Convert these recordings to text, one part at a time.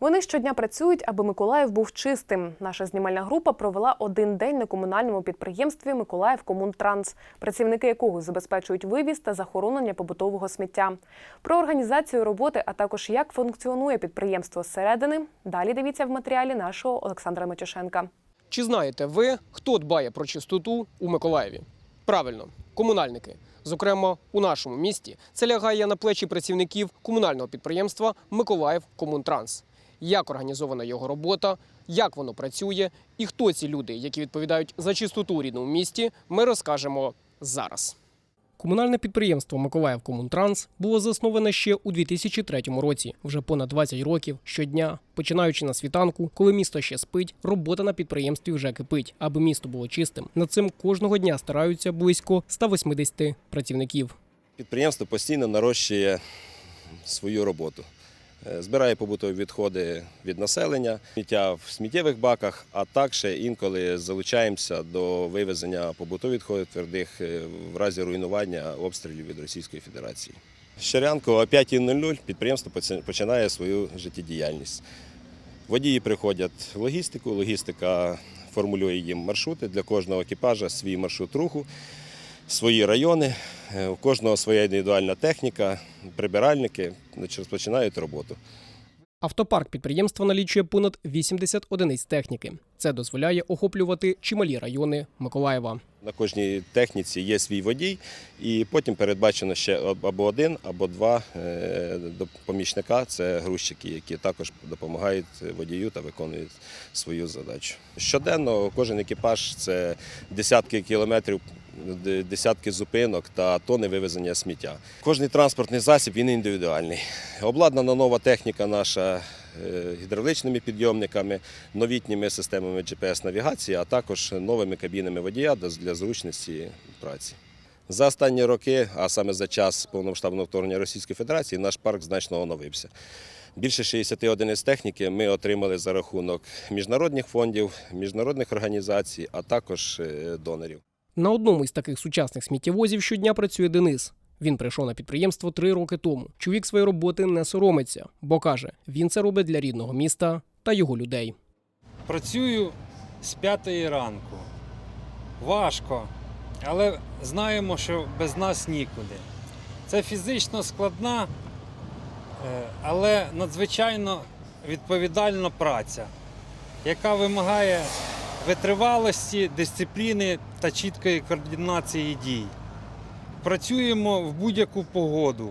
Вони щодня працюють, аби Миколаїв був чистим. Наша знімальна група провела один день на комунальному підприємстві Миколаїв Комунтранс, працівники якого забезпечують вивіз та захоронення побутового сміття. Про організацію роботи, а також як функціонує підприємство зсередини. Далі дивіться в матеріалі нашого Олександра Матюшенка. Чи знаєте ви, хто дбає про чистоту у Миколаєві? Правильно, комунальники. Зокрема, у нашому місті це лягає на плечі працівників комунального підприємства Миколаїв Комунтранс. Як організована його робота, як воно працює і хто ці люди, які відповідають за чистоту у рідному місті, ми розкажемо зараз. Комунальне підприємство Миколаїв Комунтранс було засноване ще у 2003 році, вже понад 20 років щодня. Починаючи на світанку, коли місто ще спить, робота на підприємстві вже кипить, аби місто було чистим. Над цим кожного дня стараються близько 180 працівників. Підприємство постійно нарощує свою роботу. Е, Збирає побутові відходи від населення, сміття в сміттєвих баках, а також інколи залучаємося до вивезення побутових відходів твердих е, в разі руйнування обстрілів від Російської Федерації. Щорянку о 5.00 підприємство починає свою життєдіяльність. Водії приходять в логістику, логістика формулює їм маршрути для кожного екіпажа свій маршрут руху свої райони, е, у кожного своя індивідуальна техніка, прибиральники розпочинають роботу. Автопарк підприємства налічує понад 80 одиниць техніки. Це дозволяє охоплювати чималі райони Миколаєва. На кожній техніці є свій водій, і потім передбачено ще або один, або два е, помічника це грузчики, які також допомагають водію та виконують свою задачу. Щоденно кожен екіпаж це десятки кілометрів, десятки зупинок та тони вивезення сміття. Кожний транспортний засіб він індивідуальний. Обладнана нова техніка наша гідравличними підйомниками, новітніми системами GPS-навігації, а також новими кабінами водія для- для зручності праці. За останні роки, а саме за час повномасштабного вторгнення Російської Федерації, наш парк значно оновився. Більше 60 одиниць техніки ми отримали за рахунок міжнародних фондів, міжнародних організацій, а також е, донорів. На одному із таких сучасних сміттєвозів щодня працює Денис. Він прийшов на підприємство три роки тому. Чоловік своєї роботи не соромиться, бо каже, він це робить для рідного міста та його людей. Працюю з п'ятої ранку. Важко, але знаємо, що без нас нікуди. Це фізично складна, е, але надзвичайно відповідальна праця, яка вимагає витривалості, дисципліни та чіткої координації дій. Працюємо в будь-яку погоду,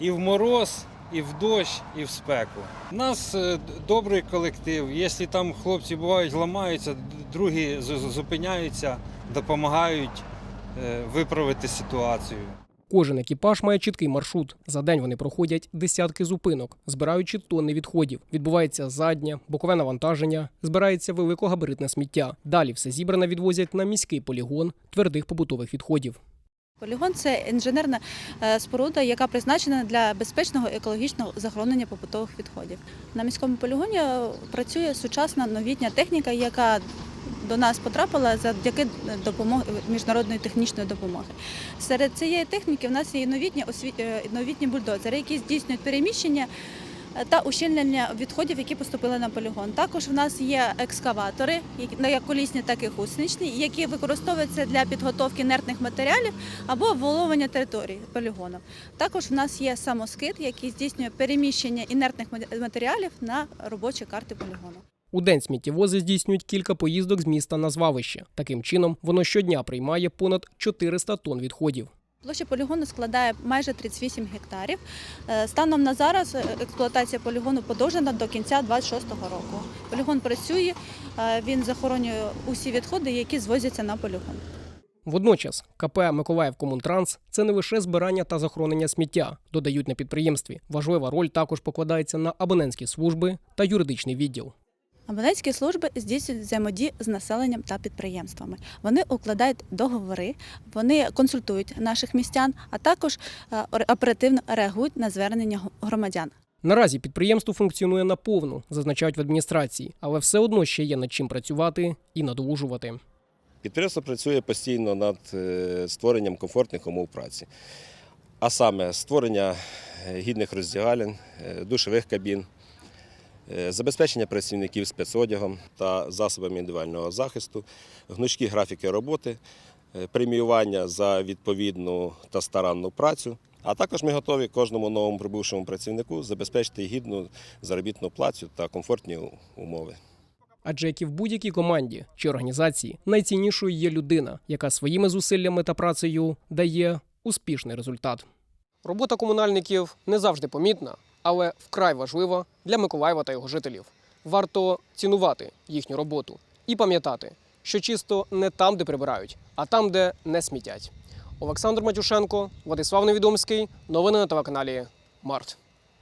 і в мороз, і в дощ, і в спеку. У нас е, добрий колектив. Якщо там хлопці бувають, ламаються, другі зупиняються, допомагають е, виправити ситуацію. Кожен екіпаж має чіткий маршрут. За день вони проходять десятки зупинок, збираючи тонни відходів. Відбувається заднє, бокове навантаження, збирається великогабаритне сміття. Далі все зібране відвозять на міський полігон твердих побутових відходів. Полігон це інженерна е, споруда, яка призначена для безпечного екологічного захоронення побутових відходів. На міському полігоні е, працює сучасна новітня техніка, яка до нас потрапила завдяки допомоги міжнародної технічної допомоги. Серед цієї техніки в нас є новітні е, новітні бульдозери, які здійснюють переміщення е, та ущільнення відходів, які поступили на полігон. Також в нас є екскаватори, як колісні, так і гусеничні, які використовуються для підготовки інертних матеріалів або вволовлення території полігону. Також в нас є самоскид, який здійснює переміщення інертних матеріалів на робочі карти полігону. У день сміттєвози здійснюють кілька поїздок з міста на звалище. Таким чином, воно щодня приймає понад 400 тонн відходів. Площа полігону складає майже 38 гектарів. Е, Станом на зараз е, експлуатація полігону подовжена до кінця 26-го року. Полігон працює, е, він захоронює усі відходи, які звозяться на полігон. Водночас КП Миколаїв Комунтранс це не лише збирання та захоронення сміття, додають на підприємстві. Важлива роль також покладається на абонентські служби та юридичний відділ. Абонентські служби здійснюють взаємодію з населенням та підприємствами. Вони укладають договори, вони консультують наших містян, а також е, оперативно реагують на звернення громадян. Наразі підприємство функціонує наповну, зазначають в адміністрації, але все одно ще є над чим працювати і надолужувати. Підприємство працює постійно над е, створенням комфортних умов праці, а саме створення е, гідних роздягалень, душових кабін, забезпечення працівників спецодягом та засобами індивідуального захисту, гнучкі графіки роботи, е, преміювання за відповідну та старанну працю. А також ми готові кожному новому прибувшому працівнику забезпечити гідну заробітну плату та комфортні умови. Адже як і в будь-якій команді чи організації, найціннішою є людина, яка своїми зусиллями та працею дає успішний результат. Робота комунальників не завжди помітна, але вкрай важлива для Миколаєва та його жителів. Варто цінувати їхню роботу і пам'ятати, що чисто не там, де прибирають, а там, де не смітять. Олександр Матюшенко, Владислав Невідомський. Новини на телеканалі Март.